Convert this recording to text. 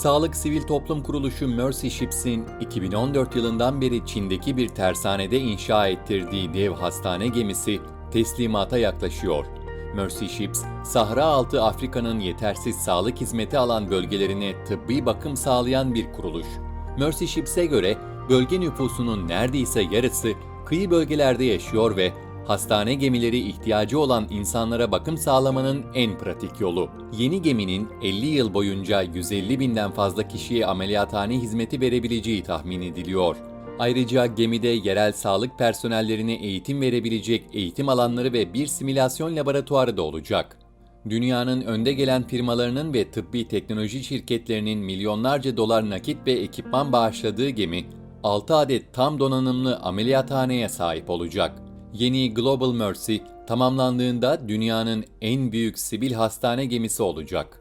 Sağlık Sivil Toplum Kuruluşu Mercy Ships'in 2014 yılından beri Çin'deki bir tersanede inşa ettirdiği dev hastane gemisi teslimata yaklaşıyor. Mercy Ships, Sahra altı Afrika'nın yetersiz sağlık hizmeti alan bölgelerine tıbbi bakım sağlayan bir kuruluş. Mercy Ships'e göre bölge nüfusunun neredeyse yarısı kıyı bölgelerde yaşıyor ve hastane gemileri ihtiyacı olan insanlara bakım sağlamanın en pratik yolu. Yeni geminin 50 yıl boyunca 150 binden fazla kişiye ameliyathane hizmeti verebileceği tahmin ediliyor. Ayrıca gemide yerel sağlık personellerine eğitim verebilecek eğitim alanları ve bir simülasyon laboratuvarı da olacak. Dünyanın önde gelen firmalarının ve tıbbi teknoloji şirketlerinin milyonlarca dolar nakit ve ekipman bağışladığı gemi, 6 adet tam donanımlı ameliyathaneye sahip olacak. Yeni Global Mercy tamamlandığında dünyanın en büyük sivil hastane gemisi olacak.